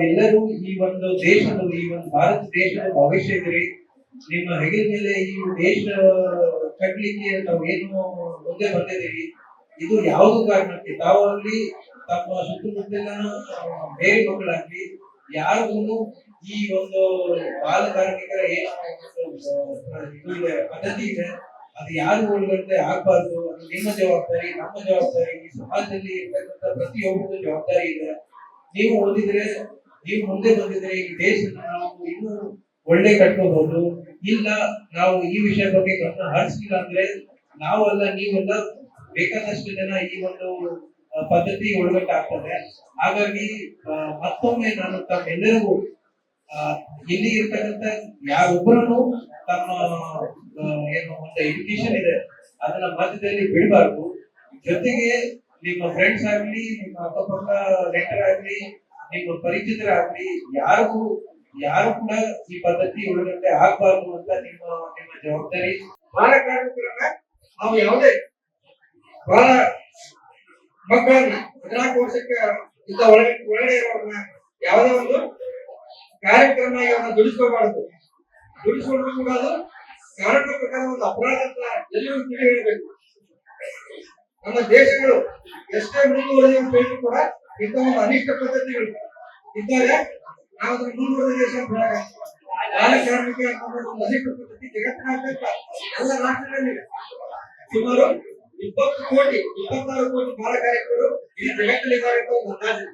ತಾವೆಲ್ಲರೂ ಈ ಒಂದು ದೇಶದ ಈ ಒಂದು ಭಾರತ ದೇಶದ ಭವಿಷ್ಯ ಇದ್ರಿ ನಿಮ್ಮ ಹೆಗಲ ಮೇಲೆ ಈ ದೇಶ ಕಟ್ಟಲಿಕ್ಕೆ ತಾವು ಏನು ಮುಂದೆ ಬಂದಿದ್ದೀರಿ, ಇದು ಯಾವುದು ಕಾರಣಕ್ಕೆ, ತಾವು ಅಲ್ಲಿ ತಮ್ಮ ಸುತ್ತಮುತ್ತಲಿನ ಬೇರೆ ಮಕ್ಕಳಾಗ್ಲಿ ಯಾರಿಗೂ ಈ ಒಂದು ಬಾಲ ಕಾರ್ಮಿಕರ ಏನು ಪದ್ಧತಿ ಇದೆ, ಅದು ಯಾರು ಒಳಗಡೆ ಆಗ್ಬಾರ್ದು, ಅದು ನಿಮ್ಮ ಜವಾಬ್ದಾರಿ, ನಮ್ಮ ಜವಾಬ್ದಾರಿ, ಈ ಸಮಾಜದಲ್ಲಿ ಇರ್ತಕ್ಕಂಥ ಪ್ರತಿಯೊಬ್ಬರ ಜವಾಬ್ದಾರಿ ಇದೆ. ನೀವು ಓದಿದ್ರೆ ನೀವು ಮುಂದೆ ಬಂದಿದ್ರೆ ಈ ದೇಶನ ನಾವು ಇನ್ನೂ ಒಳ್ಳೆ ಕಟ್ಕೋಬಹುದು. ಇಲ್ಲ, ನಾವು ಈ ವಿಷಯ ಬಗ್ಗೆ ಗಮನ ಹರಿಸಿಲ್ಲ ಅಂದ್ರೆ ನಾವೆಲ್ಲ, ನೀವೆಲ್ಲ ಬೇಕಾದಷ್ಟು ಜನ ಈ ಒಂದು ಪದ್ಧತಿ ಒಳಗಟ್ಟಾಗ್ತದೆ ಹಾಗಾಗಿ ಮತ್ತೊಮ್ಮೆ ನಾನು ತಮ್ಮೆಲ್ಲರಿಗೂ ಇಲ್ಲಿ ಇರ್ತಕ್ಕಂಥ ಯಾರೊಬ್ಬರನ್ನು ತಮ್ಮ ಏನು ಒಂದು ಎಜುಕೇಶನ್ ಇದೆ, ಅದನ್ನ ಮಧ್ಯದಲ್ಲಿ ಬಿಡಬಾರ್ದು. ಜೊತೆಗೆ ನಿಮ್ಮ ಫ್ರೆಂಡ್ಸ್ ಆಗ್ಲಿ, ನಿಮ್ಮ ಅಕ್ಕಪಕ್ಕ ನೆಂಟರ್ ಆಗ್ಲಿ ನಿಮ್ಮ ಪರಿಚಿತರಾಗ್ಲಿ ಯಾರಿಗೂ, ಯಾರು ಕೂಡ ಈ ಪದ್ಧತಿ ಉಳಿದಂತೆ ಆಗ್ಬಾರ್ದು ಅಂತ ನಿಮ್ಮ ನಿಮ್ಮ ಜವಾಬ್ದಾರಿ. ಬಾಲ ಕಾರ್ಮಿಕರನ್ನ ನಾವು ಯಾವುದೇ ಬಾಲ ಮಕ್ಕಳನ್ನ ಹದಿನಾಲ್ಕು ವರ್ಷಕ್ಕೆ ಇಂತ ಒಳಗೆ, ಒಳಗಡೆ ಇರೋರನ್ನ ಯಾವುದೇ ಒಂದು ಕಾರ್ಯಕ್ರಮ ಅವ್ರನ್ನ ದುಡಿಸ್ಕೋಬಾರದು. ದುಡಿಸ್ಕೊಂಡ್ರು ಕೂಡ ಅದು ಕಾನೂನು ಪ್ರಕಾರ ಒಂದು ಅಪರಾಧ ಅಂತ ಎಲ್ಲರೂ ತಿಳಿ ಹೇಳಬೇಕು ನಮ್ಮ ದೇಶಗಳು ಎಷ್ಟೇ ಮುಂದುವರೆದ ಕೂಡ ಇಂಥ ಒಂದು ಅನಿಷ್ಟ ಪದ್ಧತಿಗಳು ಇದ್ದಾರೆ ನಾವು ಅದನ್ನ ಮುಂದುವರೆದ ದೇಶ ಅಂತ ಅನ್ನೋದು ಒಂದು ಅನಿಷ್ಟ ಪದ್ಧತಿ ಜಗತ್ತಿನಾದ್ಯಂತ ಎಲ್ಲ ರಾಷ್ಟ್ರಗಳಲ್ಲಿ ಸುಮಾರು ಇಪ್ಪತ್ತು ಕೋಟಿ, ಇಪ್ಪತ್ತಾರು ಕೋಟಿ ಬಾಲ ಕಾರ್ಮಿಕರು ಈ ಜಗತ್ತಲ್ಲಿದ್ದಾರೆ ಅಂತ ಒಂದು ಅಂದಾಜು.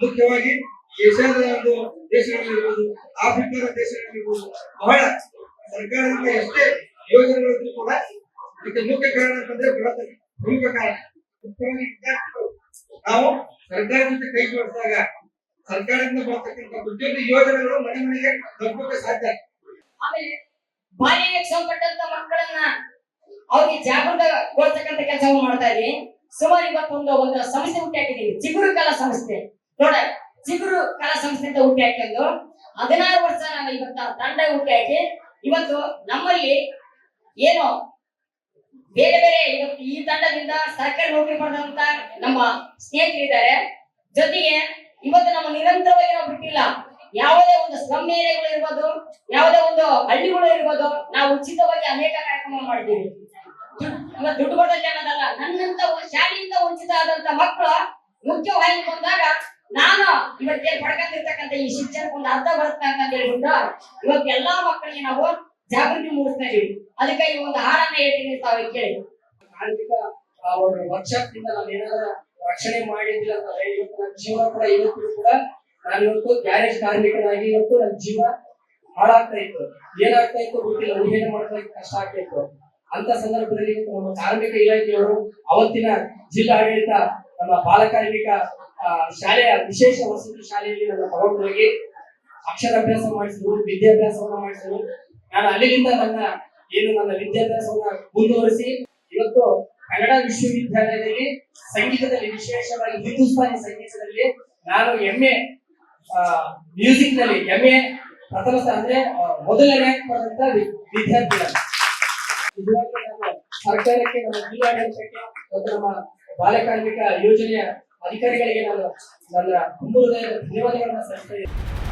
ಮುಖ್ಯವಾಗಿ ಏಷ್ಯಾದ ಒಂದು ದೇಶಗಳಲ್ಲಿರ್ಬೋದು ಆಫ್ರಿಕಾದ ದೇಶಗಳಲ್ಲಿರ್ಬೋದು ಬಹಳ ಸರ್ಕಾರದಿಂದ ಎಷ್ಟೇ ಯೋಜನೆಗಳಿದ್ರು ಕೂಡ ಇದಕ್ಕೆ ಮುಖ್ಯ ಕಾರಣ ಅಂತಂದ್ರೆ ಬಡತನ. ಪ್ರಮುಖ ಕಾರಣ. ಮುಖ್ಯವಾಗಿ ನಾವು ಸರ್ಕಾರ ಜೊತೆ ಕೈ ಜೋಡಿಸಿದಾಗ ಸರ್ಕಾರದಿಂದ ಬರ್ತಕ್ಕಂಥ ಪ್ರತಿಯೊಂದು ಯೋಜನೆಗಳು ಮನೆ ಮನೆಗೆ ತಲುಪಕ್ಕೆ ಸಾಧ್ಯ ಆಮೇಲೆ ಬಾಲ್ಯ ಸಂಪಟ್ಟಂತ ಮಕ್ಕಳನ್ನ ಅವ್ರಿಗೆ ಕೊಡ್ತಕ್ಕಂತ ಕೆಲಸವನ್ನು ಮಾಡ್ತಾ ಇದ್ದೀವಿ ಸುಮಾರು ಇವತ್ತೊಂದು ಒಂದು ಸಂಸ್ಥೆ ಹುಟ್ಟಿ ಹಾಕಿದೀವಿ ಚಿಗುರು ಕಲಾ ಸಂಸ್ಥೆ. ನೋಡ, ಚಿಗುರು ಕಲಾ ಸಂಸ್ಥೆ ಅಂತ ಹುಟ್ಟಿ ಹಾಕೊಂಡು ಹದಿನಾರು ವರ್ಷ ನಾವು ಇವತ್ತ ತಂಡ ಹುಟ್ಟಿ ಹಾಕಿ ಇವತ್ತು ನಮ್ಮಲ್ಲಿ ಏನು ಬೇರೆ ಬೇರೆ ಇವತ್ತು ಈ ತಂಡದಿಂದ ಸರ್ಕಾರಿ ನೌಕರಿ ಪಡೆದಂತ ನಮ್ಮ ಸ್ನೇಹಿತರಿದ್ದಾರೆ. ಜೊತೆಗೆ ಇವತ್ತು ನಮ್ಮ ನಿರಂತರವಾಗಿ ನಾವು ಬಿಟ್ಟಿಲ್ಲ. ಯಾವುದೇ ಒಂದು ಸ್ಲಮ್ ಏರಿಯಾಗಳು ಇರ್ಬೋದು, ಯಾವುದೇ ಒಂದು ಹಳ್ಳಿಗಳು ಇರ್ಬೋದು, ನಾವು ಉಚಿತವಾಗಿ ಅನೇಕ ಕಾರ್ಯಕ್ರಮ ಮಾಡ್ತೀವಿ. ದುಡ್ಡು- ಕೊಡೋದು ಅನ್ನೋದಲ್ಲ, ನನ್ನಂತ ಶಾಲೆಯಿಂದ ಉಚಿತ ಆದಂತ ಮಕ್ಕಳು ಮುಖ್ಯವಾಗಿ ಬಂದಾಗ ನಾನು ಇವತ್ತೇ ಪಡ್ಕೊಂಡಿರ್ತಕ್ಕಂಥ ಈ ಶಿಕ್ಷಣಕ್ಕೆ ಒಂದು ಅರ್ಥ ಬರುತ್ತೆ ಅಂತ ಹೇಳ್ಬಿಟ್ಟು ಇವತ್ತು ಎಲ್ಲಾ ಮಕ್ಕಳಿಗೆ ನಾವು ಜಾಗೃತಿ ಮೂಡಿಸ್ತಾ ಇದೀವಿ ಅದಕ್ಕಾಗಿ ಒಂದು ಹಾಡನ್ನ ಹೇಳ್ತೀನಿ ತಾವ ಕೇಳಿ. ಆ, ಒಂದು ವರ್ಕ್ಶಾಪ್ನಿಂದ ನಾನು ಏನಾದ್ರೂ ರಕ್ಷಣೆ ಮಾಡಿದ್ದಿಲ್ಲ ಅಂತ ಇವತ್ತು ನನ್ನ ಜೀವನ ಕೂಡ ಇವತ್ತು ಕೂಡ ನಾನು ಇವತ್ತು ಗ್ಯಾರೇಜ್ ಕಾರ್ಮಿಕನಾಗಿ ಇವತ್ತು ನನ್ನ ಜೀವ ಹಾಳಾಗ್ತಾ ಇತ್ತು. ಏನಾಗ್ತಾ ಇತ್ತು ಗೊತ್ತಿಲ್ಲ ಊಹೆನೆ ಮಾಡ್ಕೊಳ್ಳೋಕೆ ಕಷ್ಟ ಆಗ್ತಾ ಇತ್ತು. ಅಂತ ಸಂದರ್ಭದಲ್ಲಿ ನಮ್ಮ ಕಾರ್ಮಿಕ ಇಲಾಖೆಯವರು ಅವತ್ತಿನ ಜಿಲ್ಲಾಡಳಿತ, ನಮ್ಮ ಬಾಲಕಾರ್ಮಿಕ ಶಾಲೆಯ ವಿಶೇಷ ವಸತಿ ಶಾಲೆಯಲ್ಲಿ ನನ್ನ ತಗೊಂಡು ಹೋಗಿ ಅಕ್ಷರಾಭ್ಯಾಸ ಮಾಡಿಸಿದ್ರು, ವಿದ್ಯಾಭ್ಯಾಸವನ್ನ ಮಾಡಿಸಿದ್ರು. ನಾನು ಅಲ್ಲಿಂದ ನನ್ನ ಏನು ನನ್ನ ವಿದ್ಯಾಭ್ಯಾಸವನ್ನ ಮುಂದುವರಿಸಿ ಇವತ್ತು ಕನ್ನಡ ವಿಶ್ವವಿದ್ಯಾಲಯದಲ್ಲಿ ಸಂಗೀತದಲ್ಲಿ ವಿಶೇಷವಾಗಿ ಹಿಂದೂಸ್ತಾನಿ ಸಂಗೀತದಲ್ಲಿ ನಾನು ಎಂಎ ಮ್ಯೂಸಿಕ್ನಲ್ಲಿ ಎಂಎ ಪ್ರಥಮ ಅಂದ್ರೆ ಮೊದಲ ರ್ಯಾಂಕ್ ಪಡೆದಂತ ವಿ- ವಿದ್ಯಾರ್ಥಿ ನಾನು. ಸರ್ಕಾರಕ್ಕೆ, ನಮ್ಮ ಜಿಲ್ಲಾಡಳಿತಕ್ಕೆ ಮತ್ತು ನಮ್ಮ ಬಾಲಕಾರ್ಮಿಕ ಯೋಜನೆಯ ಅಧಿಕಾರಿಗಳಿಗೆ ನಾನು ನನ್ನ ಹೃದಯದ ಧನ್ಯವಾದಗಳನ್ನ ಸಲ್ಲಿಸ್ತಾ